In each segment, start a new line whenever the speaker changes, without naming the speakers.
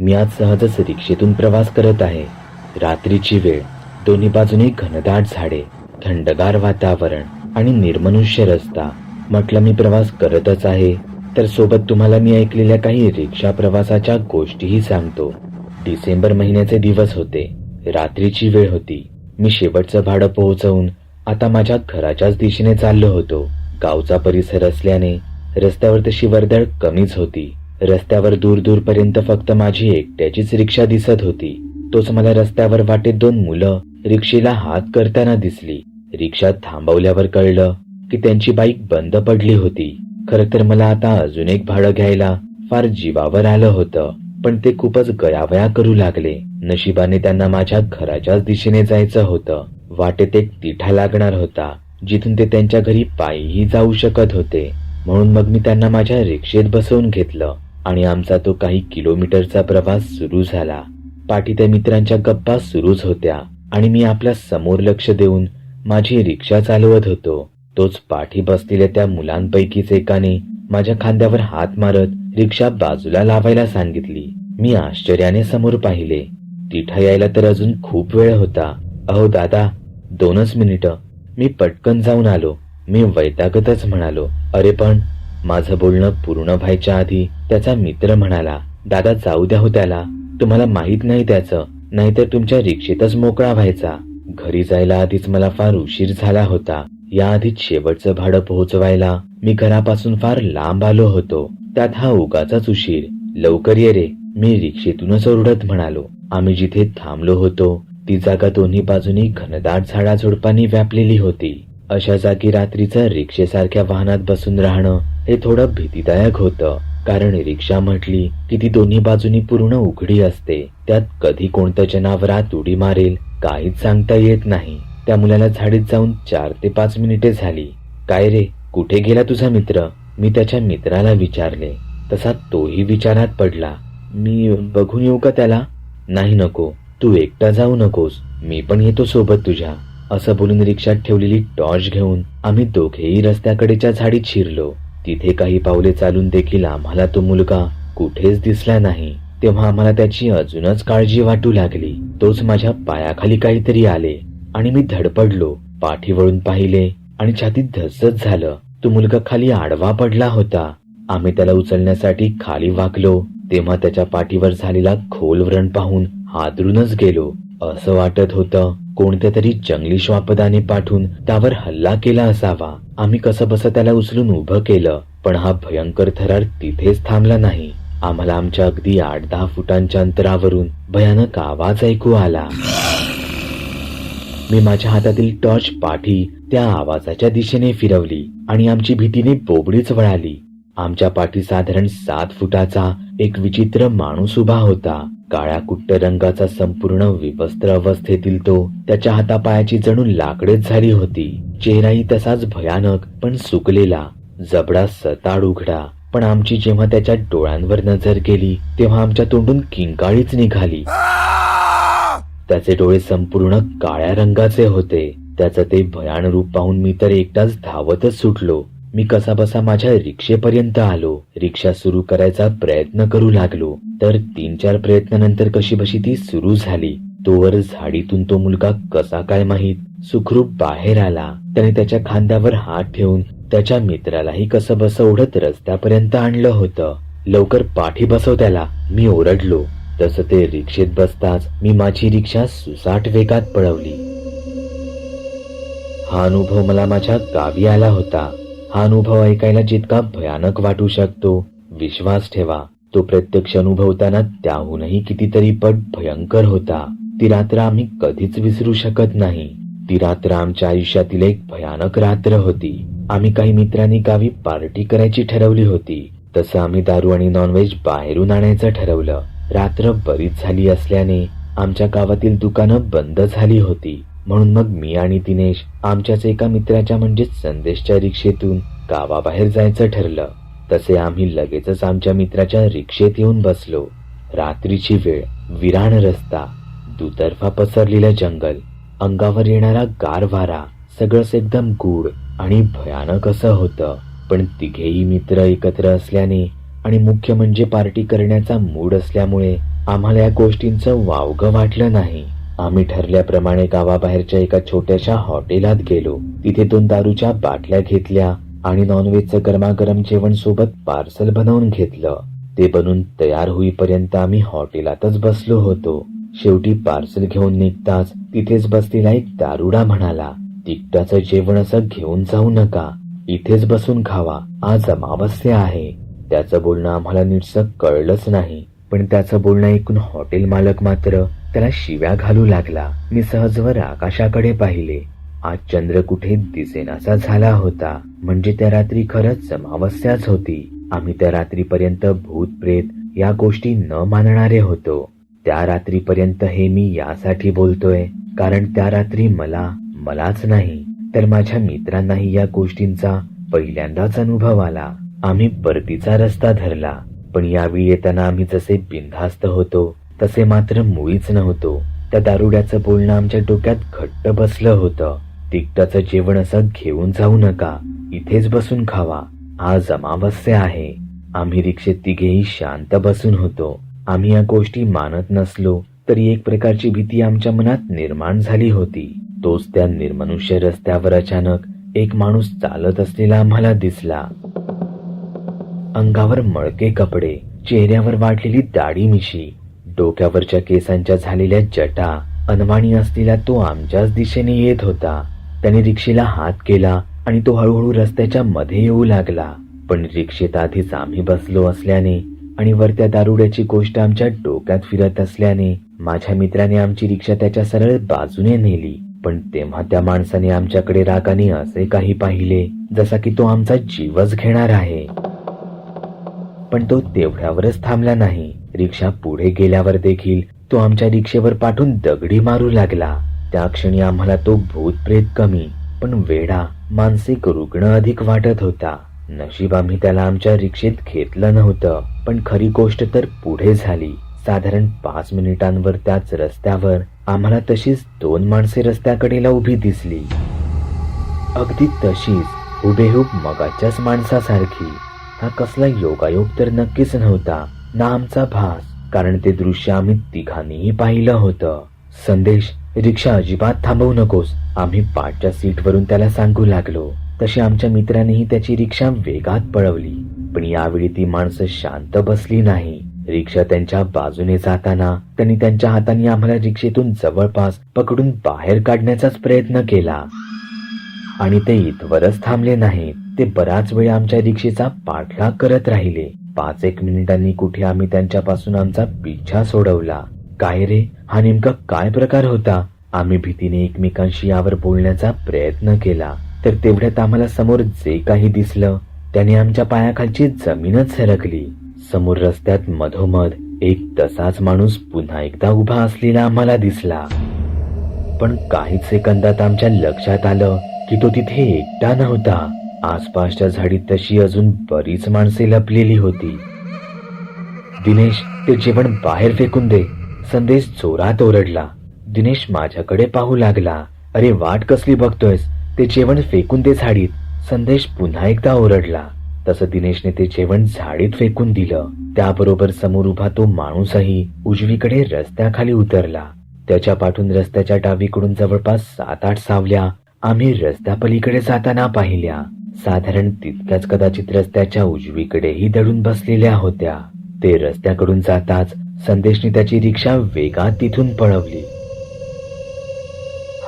मी आज सहजच रिक्षेतून प्रवास करत आहे. रात्रीची वेळ दोन्ही बाजूने घनदाट झाडे थंडगार वातावरण आणि निर्मनुष्य रस्ता. म्हटलं मी प्रवास करतच आहे तर सोबत तुम्हाला मी ऐकलेल्या काही रिक्षा प्रवासाच्या गोष्टीही सांगतो. डिसेंबर महिन्याचे दिवस होते. रात्रीची वेळ होती. मी शेवटचं भाडं पोहोचवून आता माझ्या घराच्याच दिशेने चाललो होतो. गावचा परिसर असल्याने रस्त्यावर तशी वर्दळ कमीच होती. रस्त्यावर दूर दूरपर्यंत फक्त माझी एकट्याचीच रिक्षा दिसत होती. तोच मला रस्त्यावर वाटेत दोन मुलं रिक्षेला हात करताना दिसली. रिक्षा थांबवल्यावर कळलं की त्यांची बाईक बंद पडली होती. खर तर मला आता अजून एक भाडं घ्यायला फार जीवावर आलं होतं पण ते खूपच गयावया करू लागले. नशिबाने त्यांना माझ्या घराच्याच दिशेने जायचं होतं. वाटेत एक तिठा लागणार होता जिथून ते त्यांच्या घरी पायीही जाऊ शकत होते. म्हणून मग मी त्यांना माझ्या रिक्षेत बसवून घेतलं. आणि आमचा तो काही किलोमीटरचा प्रवास सुरू झाला. पाठी त्या मित्रांच्या गप्पा सुरूच होत्या आणि मी आपल्यासमोर लक्ष देऊन माझी रिक्षा चालवत होतो. तोच पाठी बसलेल्या त्या मुलांपैकीच एकाने माझ्या खांद्यावर हात मारत रिक्षा बाजूला लावायला सांगितली. मी आश्चर्याने समोर पाहिले. तिठा यायला तर अजून खूप वेळ होता. अहो दादा दोनच मिनिटं. मी पटकन जाऊन आलो. मी वैतागतच म्हणालो अरे पण माझं बोलणं पूर्ण व्हायच्या आधी त्याचा मित्र म्हणाला दादा जाऊ द्या हो त्याला. तुम्हाला माहीत नाही त्याचं. नाहीतर तुमच्या रिक्षेतच मोकळा व्हायचा. घरी जायला आधीच मला फार उशीर झाला होता. या आधीच शेवटचं भाडं पोहोचवायला मी घरापासून फार लांब आलो होतो. त्यात हा उगाचाच उशीर. लवकर ये रे. मी रिक्षेतूनच ओरडत म्हणालो. आम्ही जिथे थांबलो होतो ती जागा दोन्ही बाजूनी घनदाट झाडाझुडपांनी व्यापलेली होती. अशा जागी रात्रीचं रिक्षेसारख्या वाहनात बसून राहणं हे थोडं भीतीदायक होतं. कारण रिक्षा म्हटली की ती दोन्ही बाजूनी पूर्ण उघडी असते. त्यात कधी कोणतं जनावरात उडी मारेल काहीच सांगता येत नाही. त्या मुलाला झाडीत जाऊन चार ते पाच मिनिटे झाली. काय रे कुठे गेला तुझा मित्र? मी त्याच्या मित्राला विचारले. तसा तोही विचारात पडला. मी बघून येऊ का त्याला? नाही नको. तू एकटा जाऊ नकोस. मी पण येतो सोबत तुझ्या. असं बोलून रिक्षात ठेवलेली टॉर्च घेऊन आम्ही दोघेही रस्त्याकडेच्या झाडीत शिरलो. तिथे काही पावले चालून देखील आम्हाला तो मुलगा कुठेच दिसला नाही. तेव्हा आम्हाला त्याची अजूनच काळजी वाटू लागली. तोच माझ्या पायाखाली काहीतरी आले आणि मी धडपडलो. पाठी वळून पाहिले आणि छातीत धसच झालं. तो मुलगा खाली आडवा पडला होता. आम्ही त्याला उचलण्यासाठी खाली वाकलो. तेव्हा त्याच्या पाठीवर झालेला खोल व्रण पाहून हादरूनच गेलो. असं वाटत होतं कोणत्या तरी जंगली श्वापदाने पाठवून त्यावर हल्ला केला असावा. आम्ही कसं बसं त्याला उचलून उभं केलं पण हा भयंकर थरार तिथेच थांबला नाही. आम्हाला आमच्या अगदी आठ दहा फुटांच्या अंतरावरून भयानक आवाज ऐकू आला. मी माझ्या हातातील टॉर्च पाठी त्या आवाजाच्या दिशेने फिरवली आणि आमची भीतीने बोबडीच वळाली. आमच्या पाठी साधारण सात फुटाचा एक विचित्र माणूस उभा होता. काळ्या कुट्ट रंगाचा संपूर्ण विवस्त्र अवस्थेतील तो त्याच्या हातापायाची जणू लाकडेच झाली होती. चेहराही तसाच भयानक पण सुकलेला. जबडा सताड उघडा. पण आमची जेव्हा त्याच्या डोळ्यांवर नजर गेली तेव्हा आमच्या तोंडून किंकाळीच निघाली. त्याचे डोळे संपूर्ण काळ्या रंगाचे होते. त्याचं ते भयान रूप पाहून मी तर एकटाच धावतच सुटलो. मी कसाबसा माझ्या रिक्षेपर्यंत आलो. रिक्षा सुरू करायचा प्रयत्न करू लागलो. तर तीन चार प्रयत्नानंतर कशी बशी ती सुरू झाली. तोवर झाडीतून तो मुलगा कसा काय माहीत? सुखरूप बाहेर आला. त्याने त्याच्या खांद्यावर हात ठेवून त्याच्या मित्रालाही कसं बस ओढत रस्त्यापर्यंत आणलं होतं. लवकर पाठी बसव त्याला. मी ओरडलो. तसं ते रिक्षेत बसताच मी माझी रिक्षा सुसाट वेगात पळवली. हा अनुभव मला माझ्या गावी आला होता. हा अनुभव ऐकायला जितका भयानक वाटू शकतो विश्वास ठेवा. तो प्रत्यक्ष अनुभवताना त्याहूनही कितीतरी पट भयंकर होता. ती रात्र आम्ही कधीच विसरू शकत नाही. ती रात्र आमच्या आयुष्यातील एक भयानक रात्र होती. आम्ही काही मित्रांनी गावी पार्टी करायची ठरवली होती. तसं आम्ही दारू आणि नॉनव्हेज बाहेरून आणायचं ठरवलं. रात्र बरीच झाली असल्याने आमच्या गावातील दुकानं बंद झाली होती. म्हणून मग मी आणि दिनेश आमच्याच एका मित्राच्या म्हणजेच संदेशच्या रिक्षेतून गावाबाहेर जायचं ठरलं. तसे आम्ही लगेचच आमच्या मित्राच्या रिक्षेत येऊन बसलो. रात्रीची वेळ विराण रस्ता दुतर्फा पसरलेलं जंगल अंगावर येणारा गार वारा सगळंच एकदम गूढ आणि भयानक असं होतं. पण तिघेही मित्र एकत्र असल्याने आणि मुख्य म्हणजे पार्टी करण्याचा मूड असल्यामुळे आम्हाला या गोष्टींचं वावगं वाटलं नाही. आम्ही ठरल्याप्रमाणे गावाबाहेरच्या एका छोट्याशा हॉटेलात गेलो. तिथे दोन दारूच्या बाटल्या घेतल्या आणि नॉनव्हेजचं गरमागरम जेवण सोबत पार्सल बनवून घेतलं. ते बनून तयार होईपर्यंत आम्ही हॉटेलातच बसलो होतो. शेवटी पार्सल घेऊन निघताच तिथेच बसलेला एक दारुडा म्हणाला तिकटाचं जेवण असं घेऊन जाऊ नका. इथेच बसून खावा. आज अमावस्या आहे. त्याचं बोलणं आम्हाला नीटसं कळलंच नाही. पण त्याचं बोलणं ऐकून हॉटेल मालक मात्र त्याला शिव्या घालू लागला. मी सहजवर आकाशाकडे पाहिले. आज चंद्र कुठे दिसेनासा झाला होता. म्हणजे त्या रात्री खरंच अमावस्याच होती. आम्ही त्या रात्रीपर्यंत भूत प्रेत या गोष्टी न मानणारे होतो. त्या रात्रीपर्यंत हे मी यासाठी बोलतोय. कारण त्या रात्री मला मलाच नाही. तर माझ्या मित्रांनाही या गोष्टींचा पहिल्यांदाच अनुभव आला. आम्ही परतीचा रस्ता धरला. पण यावेळी येताना आम्ही जसे बिनधास्त होतो तसे मात्र मुळीच नव्हतो. त्या दारुड्याचं बोलणं आमच्या डोक्यात घट्ट बसलं होतं. तिकटाचं जेवण असं घेऊन जाऊ नका. इथेच बसून खावा. आज अमावस्या आहे. आम्ही रिक्षेत तिघेही शांत बसून होतो. आम्ही या गोष्टी मानत नसलो तरी एक प्रकारची भीती आमच्या मनात निर्माण झाली होती. तोच त्या निर्मनुष्य रस्त्यावर अचानक एक माणूस चालत असलेला आम्हाला दिसला. अंगावर मळके कपडे चेहऱ्यावर वाढलेली दाढी मिशी डोक्यावरच्या केसांच्या झालेल्या जटा अनवाणी असलेला तो आमच्याच दिशेने येत होता. त्याने रिक्षेला हात केला आणि तो हळूहळू रस्त्याच्या मध्ये येऊ लागला. पण रिक्षेत आधीच आम्ही बसलो असल्याने आणि वरत्या दारुड्याची गोष्ट आमच्या डोक्यात फिरत असल्याने माझ्या मित्राने आमची रिक्षा त्याच्या सरळ बाजूने नेली. पण तेव्हा त्या माणसाने आमच्याकडे रागाने असे काही पाहिले जसा की तो आमचा जीवच घेणार आहे. पण तो तेवढ्यावरच थांबला नाही. रिक्षा पुढे गेल्यावर देखील तो आमच्या रिक्षेवर पाठून दगडी मारू लागला. त्या क्षणी आम्हाला तो भूत प्रेत कमी पण वेडा मानसिक रुग्ण अधिक वाटत होता. नशीब आम्ही त्याला आमच्या रिक्षेत घेतलं नव्हतं पण खरी गोष्ट तर पुढे झाली. साधारण पाच मिनिटांवर त्याच रस्त्यावर आम्हाला तशीच दोन माणसे रस्त्याकडेला उभी दिसली. अगदी तशीच हुबेहूब मगाच्याच माणसासारखी. हा कसला योगायोग तर नक्कीच नव्हता. नामचा भास कारण ते दृश्य आम्ही तिघांनीही पाहिलं होतं. संदेश रिक्षा अजिबात थांबवू नकोस. आम्ही पाठच्या सीटवरून त्याला सांगू लागलो. तशी आमच्या मित्रानेही त्याची रिक्षा वेगात पळवली. पण यावेळी ती माणसं शांत बसली नाही. रिक्षा त्यांच्या बाजूने जाताना त्यांनी त्यांच्या हाताने आम्हाला रिक्षेतून जवळपास पकडून बाहेर काढण्याचाच प्रयत्न केला. आणि ते इथवरच थांबले नाहीत. ते बराच वेळ आमच्या रिक्षेचा पाठलाग करत राहिले. पाच एक मिनिटांनी कुठे आम्ही त्यांच्यापासून आमचा पिच्छा सोडवला. काय रे? हा नेमका काय प्रकार होता? आम्ही भीतीने एकमेकांशी यावर बोलण्याचा प्रयत्न केला. तर तेवढ्यात आम्हाला समोर जे काही दिसलं त्याने आमच्या पायाखालची जमीनच सरकली. समोर रस्त्यात मधोमध एक तसाच माणूस पुन्हा एकदा उभा असलेला आम्हाला दिसला. पण काहीच सेकंदात आमच्या लक्षात आलं की तो तिथे एकटा नव्हता. आसपासच्या झाडीत तशी अजून बरीच माणसे लपलेली होती. दिनेश ते जेवण बाहेर फेकून दे. संदेश जोरात ओरडला. दिनेश माझ्याकडे पाहू लागला. अरे वाट कसली बघतोयस? ते जेवण फेकून दे झाडीत. संदेश पुन्हा एकदा ओरडला. तसं दिनेशने ते जेवण झाडीत फेकून दिलं. त्याबरोबर समोर उभा तो माणूसही उजवीकडे रस्त्याखाली उतरला. त्याच्या पाठून रस्त्याच्या डावीकडून जवळपास सात आठ सावल्या आम्ही रस्त्यापलीकडे जाताना पाहिल्या. साधारण तितक्याच कदाचित रस्त्याच्या उजवीकडेही दडून बसलेल्या होत्या. ते रस्त्याकडून जाताच संदेशने त्याची रिक्षा वेगात तिथून पळवली.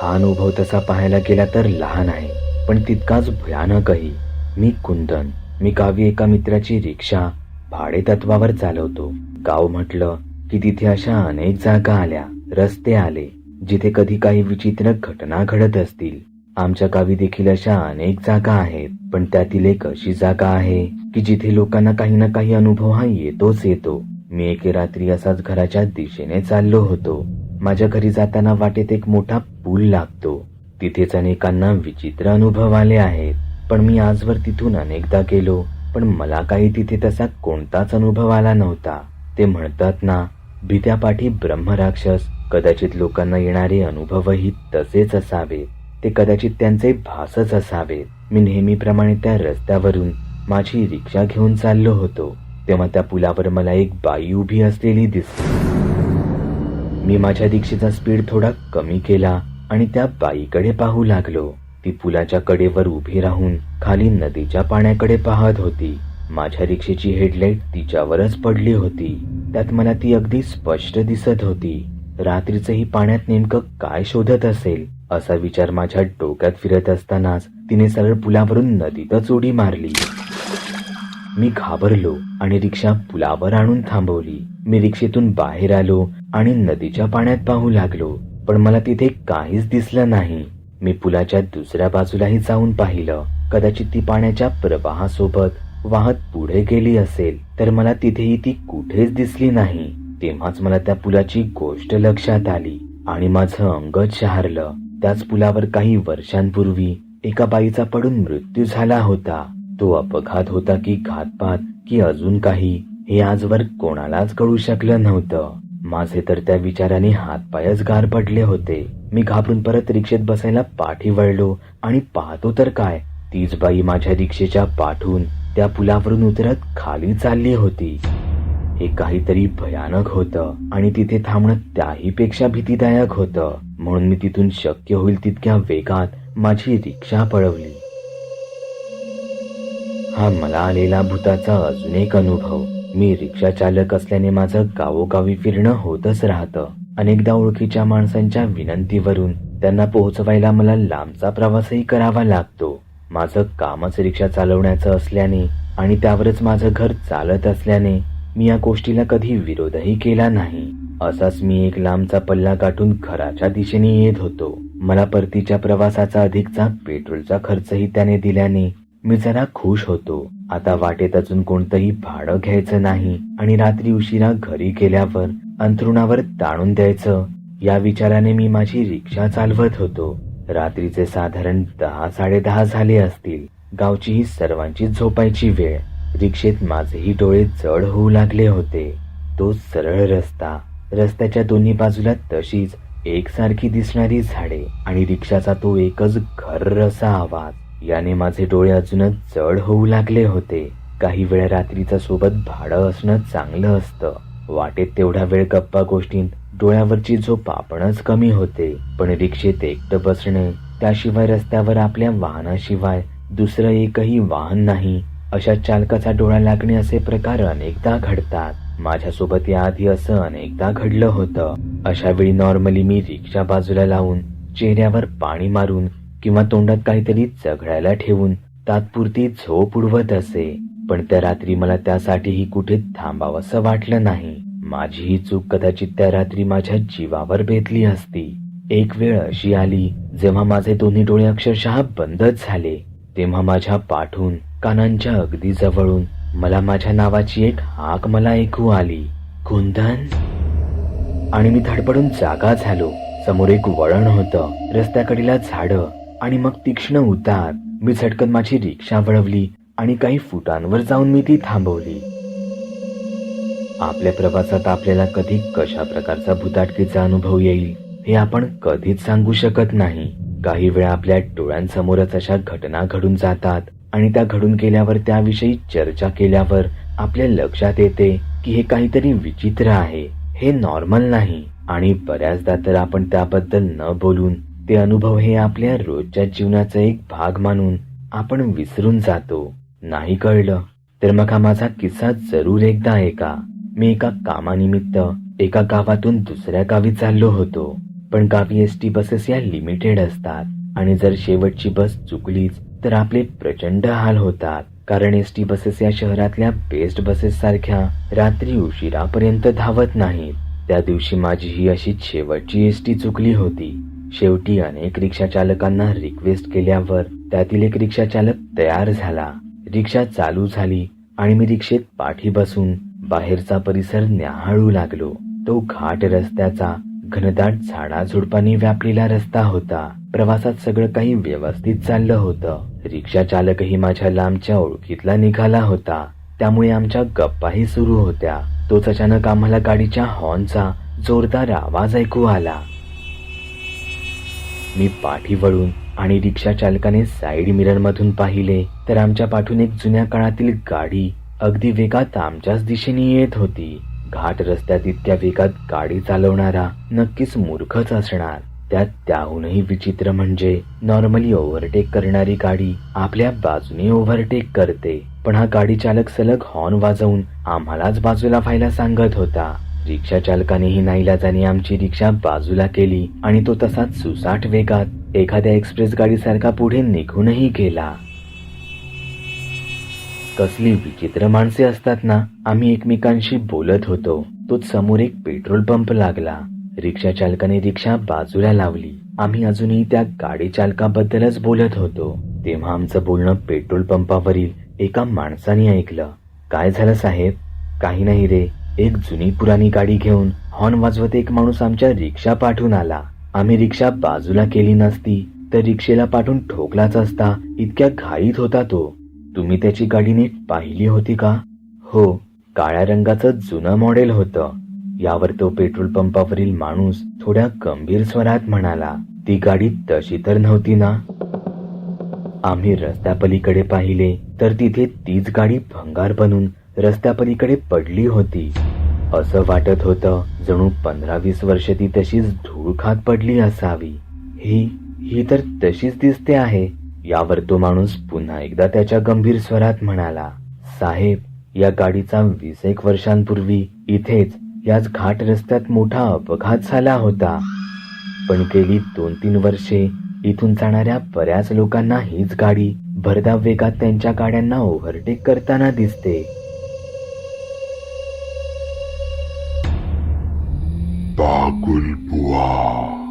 हा अनुभव तसा पाहायला गेला तर लहान आहे पण तितकाच भयानकही मी कुंदन मी गावी एका मित्राची रिक्षा भाडे तत्वावर चालवतो. गाव म्हटलं की तिथे अशा अनेक जागा आल्या रस्ते आले जिथे कधी काही विचित्र घटना घडत असतील. आमच्या गावी देखील अशा अनेक जागा आहेत पण त्यातील एक अशी जागा आहे की जिथे लोकांना काही ना काही अनुभव हा येतोच येतो. मी एके रात्री असाच घराच्या दिशेने चाललो होतो. माझ्या घरी जाताना वाटेत एक मोठा पूल लागतो. तिथेच अनेकांना विचित्र अनुभव आले आहेत पण मी आजवर तिथून अनेकदा गेलो पण मला काही तिथे तसा कोणताच अनुभव आला नव्हता. ते म्हणतात ना भीत्यापाठी ब्रह्मराक्षस कदाचित लोकांना येणारे अनुभवही तसेच असावेत. ते कदाचित त्यांचे भासच असावेत. मी नेहमीप्रमाणे त्या रस्त्यावरून माझी रिक्षा घेऊन चाललो होतो. तेव्हा त्या पुलावर मला एक बाई उभी असलेली दिसली. मी माझ्या रिक्षेचा स्पीड थोडा कमी केला आणि त्या बाईकडे पाहू लागलो. ती पुलाच्या कडेवर उभी राहून खाली नदीच्या पाण्याकडे पाहत होती. माझ्या रिक्षेची हेडलाईट तिच्यावरच पडली होती. त्यात मला ती अगदी स्पष्ट दिसत होती. रात्रीचं ही पाण्यात नेमकं काय शोधत असेल? असा विचार माझ्या डोक्यात फिरत असतानाच तिने सरळ पुलावरून नदीतच उडी मारली. मी घाबरलो आणि रिक्षा पुलावर आणून थांबवली. मी रिक्षेतून बाहेर आलो आणि नदीच्या पाण्यात पाहू लागलो पण मला तिथे काहीच दिसलं नाही. मी पुलाच्या दुसऱ्या बाजूलाही जाऊन पाहिलं. कदाचित ती पाण्याच्या प्रवाहासोबत वाहत पुढे गेली असेल तर मला तिथेही ती कुठेच दिसली नाही. तेव्हाच मला त्या पुलाची गोष्ट लक्षात आली आणि माझं अंगच शहारलं. त्याच पुलावर काही वर्षांपूर्वी एका बाईचा पडून मृत्यू झाला होता. तो अपघात होता की घातपात की अजून काही हे आजवर कोणालाच कळू शकलं नव्हतं. माझे तर त्या विचाराने हातपायच गार पडले होते. मी घाबरून परत रिक्षेत बसायला पाठी वळलो आणि पाहतो तर काय तीच बाई माझ्या रिक्षेच्या पाठून त्या पुलावरून उतरत खाली चालली होती. हे काहीतरी भयानक होतं. आणि तिथे थांबणं त्याही पेक्षा भीतीदायक होतं. म्हणून मी तिथून शक्य होईल तितक्या वेगात माझी रिक्षा पळवली. हा मला आलेला भूताचा अजून एक अनुभव. मी रिक्षा चालक असल्याने माझं गावोगावी फिरणं होतच राहतं. अनेकदा ओळखीच्या माणसांच्या विनंतीवरून त्यांना पोहोचवायला मला लांबचा प्रवासही करावा लागतो. माझं कामच रिक्षा चालवण्याचं असल्याने आणि त्यावरच माझं घर चालत असल्याने मी या गोष्टीला कधी विरोधही केला नाही. असाच मी एक लांबचा पल्ला गाठून घराच्या दिशेने येत होतो. मला परतीच्या प्रवासाचा अधिकचा पेट्रोलचा खर्चही त्याने दिल्याने मी जरा खुश होतो. आता वाटेत अजून कोणतंही भाडं घ्यायचं नाही आणि रात्री उशिरा घरी गेल्यावर अंथरुणावर ताणून द्यायचं या विचाराने मी माझी रिक्षा चालवत होतो. रात्रीचे साधारण दहा साडेदहा झाले असतील. गावची ही सर्वांची झोपायची वेळ. रिक्षेत माझेही डोळे जड होऊ लागले होते. तो सरळ रस्ता रस्त्याच्या दोन्ही बाजूला तशीच एकसारखी दिसणारी झाडे आणि रिक्षाचा तो एकच घर असा आवाज. याने माझे डोळे अजूनच जड होऊ लागले होते. काही वेळ रात्रीचा सोबत भाडं असणं चांगलं असतं. वाटेत तेवढा वेळ गप्पा गोष्टीत डोळ्यावरची झोप आपणच कमी होते. पण रिक्षेत एकटं बसणे त्याशिवाय रस्त्यावर आपल्या वाहनाशिवाय दुसरं एकही वाहन नाही. अशा चालकाचा डोळा लागणे असे प्रकार अनेकदा घडतात. माझ्यासोबत याआधी असं अनेकदा घडलं होतं. अशा वेळी नॉर्मली मी रिक्षा बाजूला लावून चेहऱ्यावर पाणी मारून किंवा तोंडात काहीतरी चघळायला ठेवून तात्पुरती झोप उडवत असे. पण त्या रात्री मला त्यासाठीही कुठे थांबावंसं वाटलं नाही. माझी ही चूक कदाचित त्या रात्री माझ्या जीवावर बेतली असती. एक वेळ अशी आली जेव्हा माझे दोन्ही डोळे अक्षरशः बंदच झाले. तेव्हा माझ्या पाठून कानांच्या अगदी जवळून मला माझ्या नावाची एक हाक मला ऐकू आली. कुंदन? आणि मी धडपडून जागा झालो. समोर एक वळण होतं. रस्त्याकडीला झाडं आणि मग तीक्ष्ण उतार. मी झटकन माझी रिक्षा वळवली आणि काही फुटांवर जाऊन मी ती थांबवली. आपल्या प्रवासात आपल्याला कधी कशा प्रकारचा भूताटकीचा अनुभव येईल हे आपण कधीच सांगू शकत नाही. काही वेळा आपल्या डोळ्यांसमोरच अशा घटना घडून जातात. आणि त्या घडून गेल्यावर त्याविषयी चर्चा केल्यावर आपल्या लक्षात येते की हे काहीतरी विचित्र आहे. हे नॉर्मल नाही आणि बऱ्याचदा तर आपण त्याबद्दल न बोलून ते अनुभव हे आपल्या रोजच्या जीवनाचा एक भाग मानून आपण विसरून जातो. नाही कळलं? तर मग हा माझा किस्सा जरूर एकदा ऐका. मी एका कामानिमित्त एका गावातून दुसऱ्या गावी चाललो होतो. पण गावी एस टी बसेस या लिमिटेड असतात आणि जर शेवटची बस चुकलीच तर आपले प्रचंड हाल होतात. कारण एस टी बसेस या शहरातल्या बेस्ट बसेस सारख्या रात्री उशिरापर्यंत धावत नाहीत. त्या दिवशी माझी ही अशी शेवटची एस टी चुकली होती. शेवटी अनेक रिक्षा चालकांना रिक्वेस्ट केल्यावर त्यातील एक रिक्षा चालक तयार झाला. रिक्षा चालू झाली आणि मी रिक्षेत पाठी बसून बाहेरचा परिसर न्याहाळू लागलो. तो घाट रस्त्याचा घनदाट झाडाझुडपानी व्यापलेला रस्ता होता. प्रवासात सगळं काही व्यवस्थित चाललं होतं. रिक्षा चालकही माझ्या लांबच्या ओळखीतला निघाला होता. त्यामुळे आमच्या गप्पाही सुरू होत्या. तोच अचानक आम्हाला गाडीच्या हॉर्नचा जोरदार आवाज ऐकू आला. मी पाठी वळून आणि रिक्षा चालकाने साईड मिरर मधून पाहिले तर आमच्या पाठून एक जुन्या काळातील गाडी अगदी वेगात आमच्याच दिशेने येत होती. घाट रस्त्यात इतक्या वेगात गाडी चालवणारा नक्कीच मूर्खच असणार. त्यात त्याहूनही विचित्र म्हणजे नॉर्मली ओव्हरटेक करणारी गाडी आपल्या बाजूने ओव्हरटेक करते. पण हा गाडी चालक सलग हॉर्न वाजवून आम्हालाच बाजूला व्हायला सांगत होता. रिक्षा चालकानेही नाईलाजाने आमची रिक्षा बाजूला केली आणि तो तसाच सुसाट वेगात एखाद्या एक्सप्रेस गाडीसारखा पुढे निघूनही गेला. कसली विचित्र माणसे असतात ना? आम्ही एकमेकांशी बोलत होतो. तोच समोर एक पेट्रोल पंप लागला. रिक्षा चालकाने रिक्षा बाजूला लावली. आम्ही अजूनही त्या गाडी चालकाबद्दलच बोलत होतो. तेव्हा आमचं बोलणं पेट्रोल पंपावरील एका माणसाने ऐकलं. काय झालं साहेब? काही नाही रे. एक जुनी पुराणी गाडी घेऊन हॉर्न वाजवत एक माणूस आमच्या रिक्षा पाठवून आला. आम्ही रिक्षा बाजूला केली नसती तर रिक्षेला पाठवून ठोकलाच असता इतक्या घाईत होता तो. तुम्ही त्याची गाडी नीट पाहिली होती का? हो काळ्या रंगाचं जुनं मॉडेल होतं. यावर तो पेट्रोल पंपावरील माणूस थोड्या गंभीर स्वरात म्हणाला ती गाडी तशी तर नव्हती ना? आम्ही रस्त्यापलीकडे पाहिले तर तिथे तीच गाडी भंगार बनून रस्त्यापलीकडे पडली होती. असं वाटत होतं जणू पंधरा वीस वर्ष ती तशीच धूळ खात पडली असावी. ही ही तर तशीच दिसते आहे. यावर तो माणूस पुन्हा एकदा त्याच्या गंभीर स्वरात म्हणाला साहेब या गाडीचा वीस एक वर्षांपूर्वी इथेच याच घाट रस्त्यात मोठा अपघात झाला होता. पण गेली दोन तीन वर्षे इथून जाणाऱ्या बऱ्याच लोकांना हीच गाडी भरधाव वेगात त्यांच्या गाड्यांना ओव्हरटेक करताना दिसते.
बागुल बुवा.